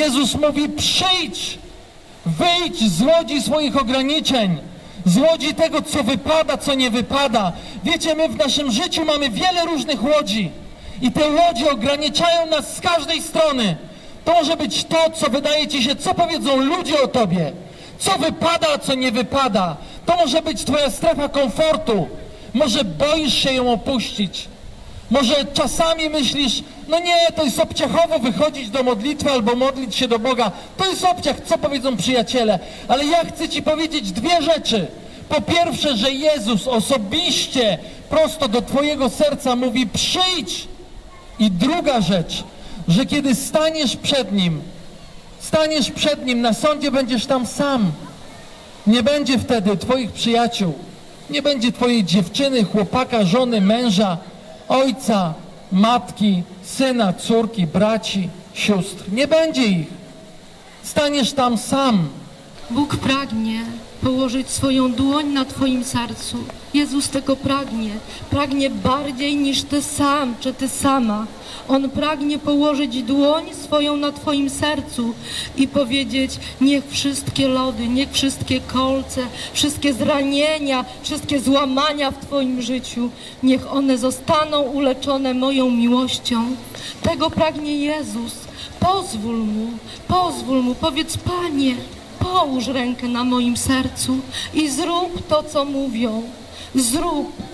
Jezus mówi: przyjdź, wyjdź z łodzi swoich ograniczeń, z łodzi tego, co wypada, co nie wypada. Wiecie, my w naszym życiu mamy wiele różnych łodzi i te łodzie ograniczają nas z każdej strony. To może być to, co wydaje ci się, co powiedzą ludzie o tobie, co wypada, a co nie wypada. To może być twoja strefa komfortu. Może boisz się ją opuścić. Może czasami myślisz, no nie, to jest obciachowo wychodzić do modlitwy albo modlić się do Boga. To jest obciach, co powiedzą przyjaciele. Ale ja chcę Ci powiedzieć dwie rzeczy. Po pierwsze, że Jezus osobiście prosto do Twojego serca mówi przyjdź. I druga rzecz, że kiedy staniesz przed Nim, staniesz przed Nim, na sądzie będziesz tam sam. Nie będzie wtedy Twoich przyjaciół, nie będzie Twojej dziewczyny, chłopaka, żony, męża, ojca, matki, syna, córki, braci, sióstr. Nie będzie ich. Staniesz tam sam. Bóg pragnie położyć swoją dłoń na Twoim sercu. Jezus tego pragnie. Pragnie bardziej niż Ty sam czy Ty sama. On pragnie położyć dłoń swoją na Twoim sercu i powiedzieć: Niech wszystkie lody, niech wszystkie kolce, wszystkie zranienia, wszystkie złamania w Twoim życiu, niech one zostaną uleczone moją miłością. Tego pragnie Jezus. Pozwól mu, pozwól mu, powiedz Panie, połóż rękę na moim sercu i zrób to, co mówią. Zrób